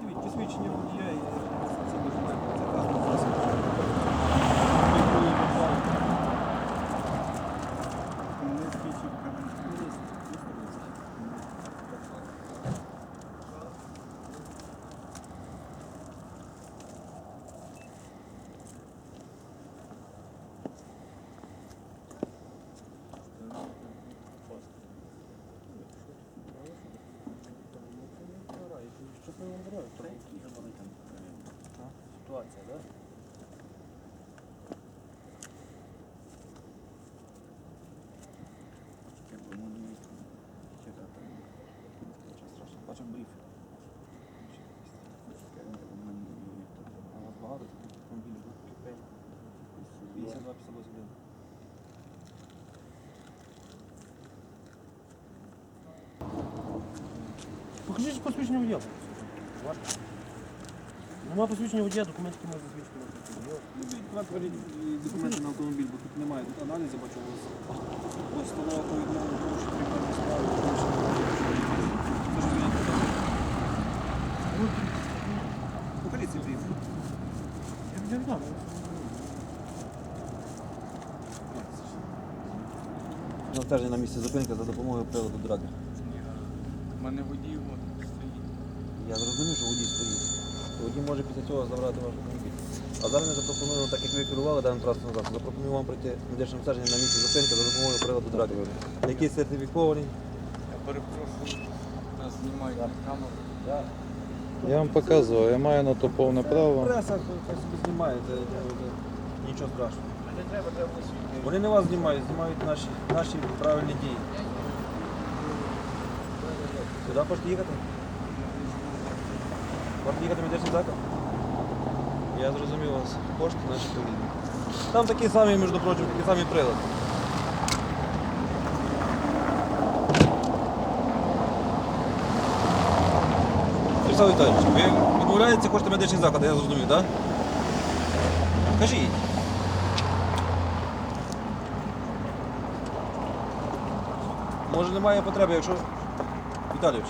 Дивіться, свідчення є. ситуація, так? Да? Покажіть посвідчення в. Нема посвідчення водія, документи можна засвідчити. Любіть документи на автомобіль, бо тут немає. Тут аналізи бачу у вас. Постанова про відмову порушення кримінальної справи. Це ж звільнити. Покажіть цей бриф. Я віддам. Навантаження на місці зупинки за допомогою приладу драги. У мене водій от стоїть. Я зрозумів, що водій стоїть. Водій може після цього забрати ваш автомобіль. А зараз ми запропонуємо, так як ви керували даним транспортним засобом, запропонуємо вам прийти медичне обстеження на місці зупинки за допомогою приладу драги, який сертифікований. Я перепрошую, нас знімають на камеру. Я вам показував, я маю на то повне право. Преса хай собі знімає, це, це, це нічого страшного. Вони не вас знімають, знімають наші, наші правильні дії. Сюди хочете їхати? Їхати в медичний заклад? Я зрозумів вас. Кошти наші повідні. Там такі самі, між прочим, такі самі прилади. Вячеслав Віталійович, ви відмовляєтеся кошти медичних закладів, я зрозумів, так? Кажіть. Може немає потреби, якщо. Віталійович.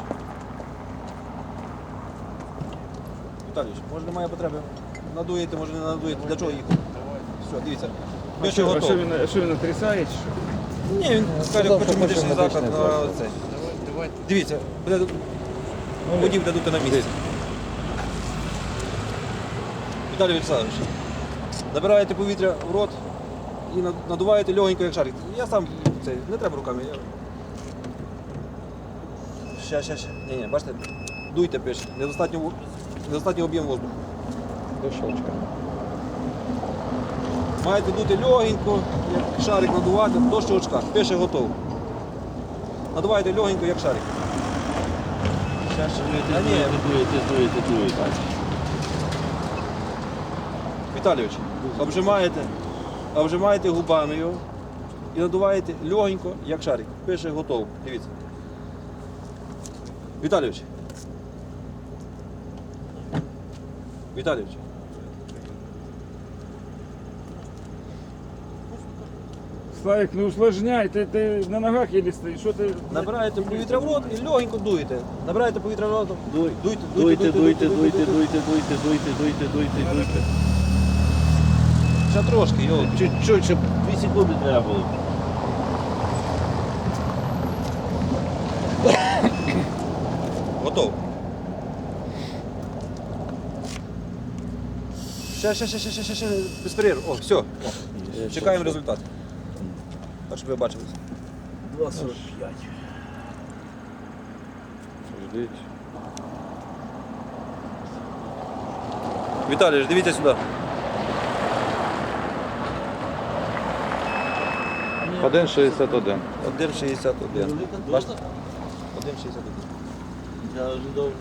Віталійович, може немає потреби. Надуєте, може не надуєте. Для чого їхати? Все, дивіться. Ви ще А що готові. він, що він отрицає? чи що? Ні, він скаже, хоче медичний заклад на заклад. цей. Дивіться, буде водій буде дути на місці. Віталій Вячеславович, набираєте повітря в рот і над- надуваєте легенько, як шарик. Я сам цей, не треба руками. Я... Ще, ще, ще. Ні, ні, бачите, дуйте пише. Недостатньо, во- недостатньо об'єм воздуху. До щелчка. Маєте дути легенько, як шарик надувати до щелчка. Пише готово. Надуваєте легенько, як шарик. Ще, дуєте, дуєте, дуєте. Віталійович, обжимаєте, обжимаєте губами його і надуваєте легенько, як шарик. Пише готово. Дивіться. Віталійович. Віталійович. Славик, не усложняй, ти, ти на ногах єлі стоїш, що ти... Набираєте повітря в рот і легенько дуєте. Набираєте повітря в рот. Дуй, Дуйте, дуйте, дуйте, дуйте, дуйте, дуйте, дуйте, дуйте, дуйте, дуйте. Ще трошки, йо. Чуть-чуть, щоб 2 секунди треба було. Готово. Ще, ще, ще, ще, ще, ще, ще, без перерв. О, все. Чекаємо результат. Так, щоб ви бачили. 2,45. Ждіть. Віталій, дивіться сюди. 1,61. 1,61. Бачите? 1,61. Я ожидав